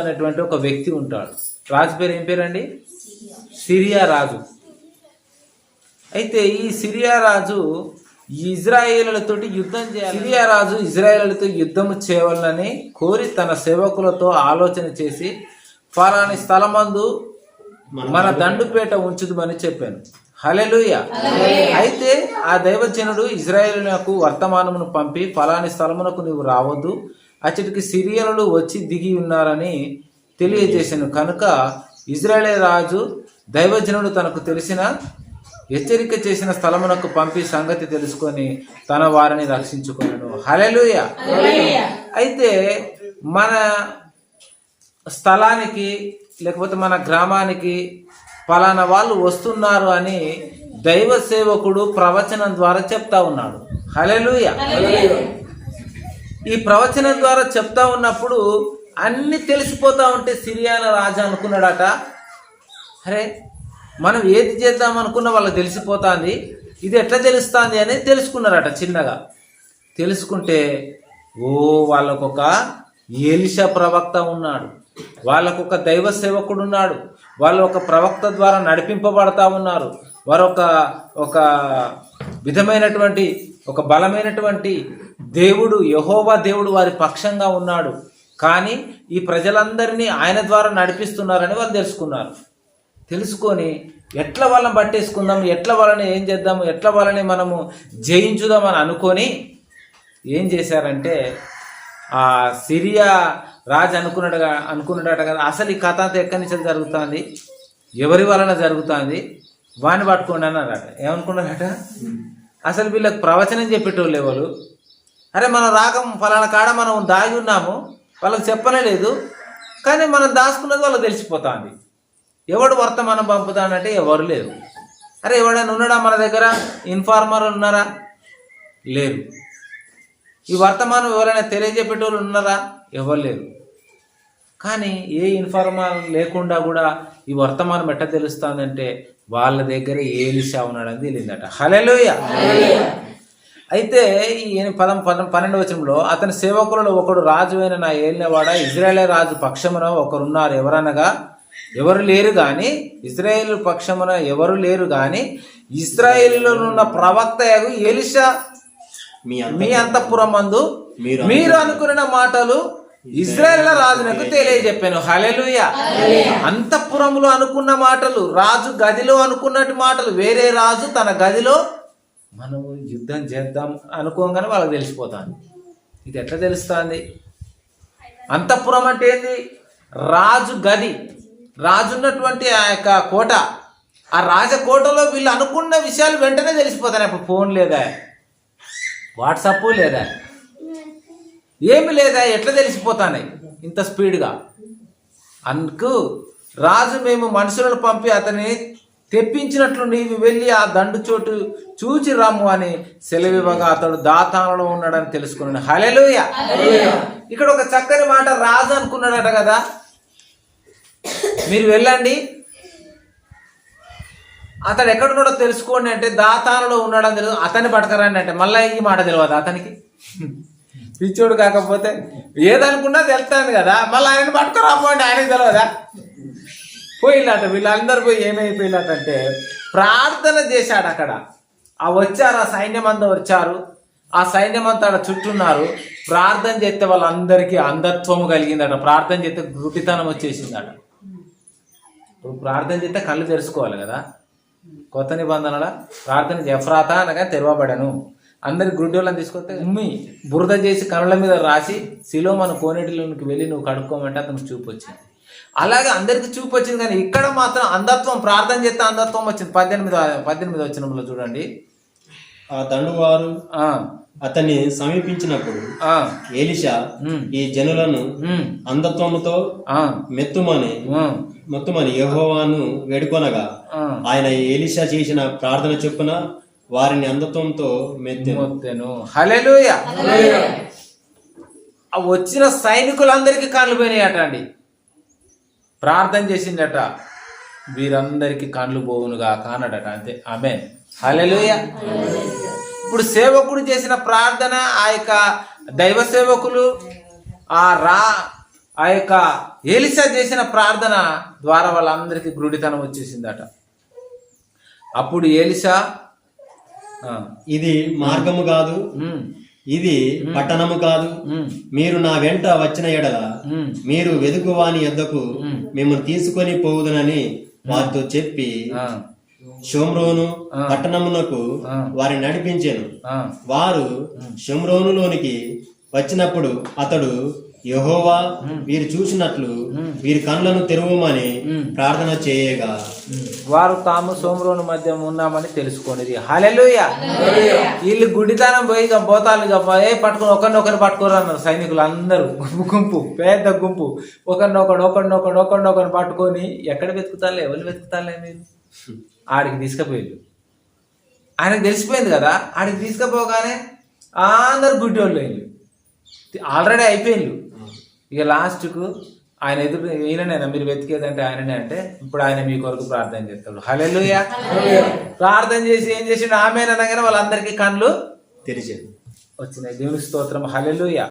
అనేటువంటి ఒక వ్యక్తి ఉంటాడు. రాజు పేరు ఏం పేరండి? సిరియా రాజు. అయితే ఈ సిరియా రాజు ఇజ్రాయేలులతోటి యుద్ధం చేయాలి సిరియా రాజు ఇజ్రాయేలులతో యుద్ధం చేయవాలని కోరి తన సేవకులతో ఆలోచన చేసి ఫలాని స్థలమందు మన దండుపేట ఉంచుదమని చెప్పాను. హలెలుయ అయితే ఆ దైవజనుడు ఇజ్రాయేలునకు వర్తమానమును పంపి ఫలాని స్థలమునకు నీవు రావద్దు. అచ్చటికి సిరియనులు వచ్చి దిగి ఉన్నారని తెలియజేశాను. కనుక ఇజ్రాయేలీ రాజు దైవజనుడు తనకు తెలిసిన హెచ్చరిక చేసిన స్థలమునకు పంపి సంగతి తెలుసుకొని తన వారిని రక్షించుకున్నాను హలెలుయ అయితే మన స్థలానికి లేకపోతే మన గ్రామానికి పలానా వాళ్ళు వస్తున్నారు అని దైవ సేవకుడు ప్రవచనం ద్వారా చెప్తా ఉన్నాడు. హలెలుయ ఈ ప్రవచనం ద్వారా చెప్తా ఉన్నప్పుడు అన్ని తెలిసిపోతా ఉంటే సిరియాన రాజా అనుకున్నాడట. అరే మనం ఏది చేద్దాం అనుకున్న వాళ్ళకి తెలిసిపోతుంది. ఇది ఎట్లా తెలుస్తుంది అని తెలుసుకున్నారట చిన్నగా. తెలుసుకుంటే ఓ వాళ్ళకొక ఏలిషా ప్రవక్త ఉన్నాడు. వాళ్ళకొక దైవ సేవకుడు ఉన్నాడు. వాళ్ళు ఒక ప్రవక్త ద్వారా నడిపింపబడతా ఉన్నారు. వారొక ఒక విధమైనటువంటి ఒక బలమైనటువంటి దేవుడు యహోవా దేవుడు వారి పక్షంగా ఉన్నాడు. కానీ ఈ ప్రజలందరినీ ఆయన ద్వారా నడిపిస్తున్నారని వాళ్ళు తెలుసుకున్నారు. తెలుసుకొని ఎట్లా వాళ్ళని పట్టేసుకుందాం ఎట్లా వాళ్ళని ఏం చేద్దాము ఎట్లా వాళ్ళని మనము జయించుదాం అని అనుకొని ఏం చేశారంటే ఆ సిరియా రాజు అనుకున్నాడు అనుకున్నాడట కదా అసలు ఈ కథ అంతా ఎక్కడి నుంచి జరుగుతుంది? ఎవరి వలన జరుగుతుంది? వాని పట్టుకోండి అన్నారట. ఏమనుకున్నారట? అసలు వీళ్ళకి ప్రవచనం చెప్పేటోళ్ళు ఎవరు? అరే మనం రాగం ఫలానా కాడ మనం దాగి ఉన్నాము వాళ్ళకి చెప్పనే లేదు కానీ మనం దాచుకున్నది వాళ్ళకి తెలిసిపోతుంది. ఎవడు వర్తమానం పంపుతానంటే ఎవరు లేరు. అరే ఎవడైనా ఉన్నాడా మన దగ్గర? ఇన్ఫార్మర్ ఉన్నారా? లేరు. ఈ వర్తమానం ఎవరైనా తెలియజెప్పేటోళ్ళు ఉన్నారా? ఎవరు లేరు. కానీ ఏ ఇన్ఫార్మర్ లేకుండా కూడా ఈ వర్తమానం ఎట్ట తెలుస్తుందంటే వాళ్ళ దగ్గర ఏలిషా ఉన్నాడని తెలియదట. హలెలుయ అయితే ఈ పదం పదం పన్నెండు వచనంలో అతని సేవకులలో ఒకడు రాజు అయిన నా ఏలినవాడ ఇజ్రాయేలే రాజు పక్షమున ఒకరున్నారు ఎవరనగా? ఎవరు లేరు గాని ఇజ్రాయేల్ పక్షమున ఎవరు లేరు గాని ఇస్రాయేలీలో ఉన్న ప్రవక్త ఎలిషా మీ అంతఃపురం మందు మీరు మీరు అనుకున్న మాటలు ఇజ్రాయేల్ రాజునకు తెలియజెప్పాను. హలెలుయ అంతఃపురంలో అనుకున్న మాటలు రాజు గదిలో అనుకున్నట్టు మాటలు వేరే రాజు తన గదిలో మనము యుద్ధం చేద్దాం అనుకోగానే వాళ్ళకి తెలిసిపోతాను ఇది ఎట్లా తెలుస్తుంది? అంతఃపురం అంటే ఏంది? రాజు గది. రాజు ఉన్నటువంటి ఆ యొక్క కోట. ఆ రాజకోటలో వీళ్ళు అనుకున్న విషయాలు వెంటనే తెలిసిపోతాయి. ఇప్పుడు ఫోన్ లేదా? వాట్సాప్ లేదా? ఏమి లేదా ఎట్లా తెలిసిపోతానాయి ఇంత స్పీడ్గా. అందుకు రాజు మేము మనుషులను పంపి అతని తెప్పించినట్లు నీవు వెళ్ళి ఆ దండు చోటు చూచి రమ్ము అని సెలవివ్వగా అతడు దాతాలలో ఉన్నాడని తెలుసుకున్నాడు. హలెలుయ ఇక్కడ ఒక చక్కని మాట రాజు అనుకున్నాడట కదా? మీరు వెళ్ళండి. అతడు ఎక్కడున్నాడో తెలుసుకోండి అంటే దాతాలలో ఉన్నాడని తెలుసు. అతన్ని పట్టుకరండి అంటే మళ్ళీ ఈ మాట తెలియదు అతనికి? పిచ్చోడు కాకపోతే ఏదనుకున్నా తెలుస్తుంది కదా. మళ్ళీ ఆయన పట్టుకురాపోండి ఆయనకి తెలియదా పోయిల్లట వీళ్ళందరూ పోయి ఏమైపోయిల్లాటంటే ప్రార్థన చేశాడు అక్కడ. ఆ వచ్చారు ఆ సైన్యం అంతా వచ్చారు. ఆ సైన్యం అంతా చుట్టున్నారు. ప్రార్థన చేస్తే వాళ్ళందరికీ అంధత్వము కలిగిందట. ప్రార్థన చేస్తే గుటితనం వచ్చేసిందట. ఇప్పుడు ప్రార్థన చేస్తే కళ్ళు తెరుచుకోవాలి కదా. కొత్త నిబంధనల ప్రార్థన జఫ్రాత అనగా తెరవబడను. అందరి గుడ్డోళ్ళని తీసుకొస్తే ఉమ్మి బురద చేసి కనుల మీద రాసి శిలోమను కోనేటిలోనికి వెళ్ళి నువ్వు కడుక్కోమంటే అతనికి చూపు వచ్చింది. అలాగే అందరికి చూపు వచ్చింది కానీ ఇక్కడ మాత్రం అంధత్వం ప్రార్థన చేస్తే అంధత్వం వచ్చింది. పద్దెనిమిది పద్దెనిమిది వచ్చినంలో చూడండి. ఆ ఆ, అతన్ని సమీపించినప్పుడు ఏలిషా ఈ జనులను అంధత్వముతో మెత్తుమని మొత్తుమని యెహోవాను వేడుకొనగా. ఆయన ఏలిషా చేసిన ప్రార్థన చొప్పున వారిని అంధత్వంతో మెత్తెను. హలెలుయ వచ్చిన సైనికులందరికీ కాళ్ళు పోయినాయట అండి. ప్రార్థన చేసిందట. వీరందరికీ కళ్ళు పోవునుగా కానడట. అంతే. ఆమె హలెలుయ ఇప్పుడు సేవకుడు చేసిన ప్రార్థన ఆ యొక్క దైవ సేవకులు ఆ రా ఆ యొక్క ఏలిసా చేసిన ప్రార్థన ద్వారా వాళ్ళందరికీ గురుడితనం వచ్చేసిందట. అప్పుడు ఏలిసా ఇది మార్గము కాదు. ఇది పట్టణము కాదు. మీరు నా వెంట వచ్చిన ఎడల మీరు వెదుకువాని ఎద్దకు. మిమ్మల్ని తీసుకొని పోవుదనని వారితో చెప్పి షోమ్రోను. పట్టణమునకు. వారిని నడిపించాను. వారు షోమ్రోనులోనికి వచ్చినప్పుడు అతడు యెహోవా వీరు చూసినట్లు వీరి కళ్ళను తెరవమని ప్రార్థన చేయగా. వారు తాము సోమరోని మధ్య ఉన్నామని తెలుసుకొనిది హలెలుయ వీళ్ళు గుడితనం పోయి పోతాలు ఏ పట్టుకుని ఒకరినొకరు పట్టుకోరు అన్నారు సైనికులు అందరూ. గుంపు గుంపు పెద్ద గుంపు. ఒకరినొకడు ఒకరినొకడు ఒకరినొకరు పట్టుకొని ఎక్కడ వెతుకుతాలే ఎవరు వెతుకుతాలే మీరు? ఆడికి తీసుకుపోయారు ఆయనకు తెలిసిపోయింది కదా ఆడికి తీసుకుపోగానే అందరు గుడ్డి వాళ్ళు వీళ్ళు ఆల్రెడీ అయిపోయిండు. ఇక లాస్ట్కు ఆయన ఎదురు ఈయననేనా మీరు వెతికేదంటే ఆయననే అంటే ఇప్పుడు ఆయన మీ కొరకు ప్రార్థన చేస్తాడు. హలెలుయ ప్రార్థన చేసి ఏం చేసిండు? ఆమె అనగానే వాళ్ళందరికీ కళ్ళు తెరిచాను వచ్చినాయి. దేవుని స్తోత్రం. హలెలుయ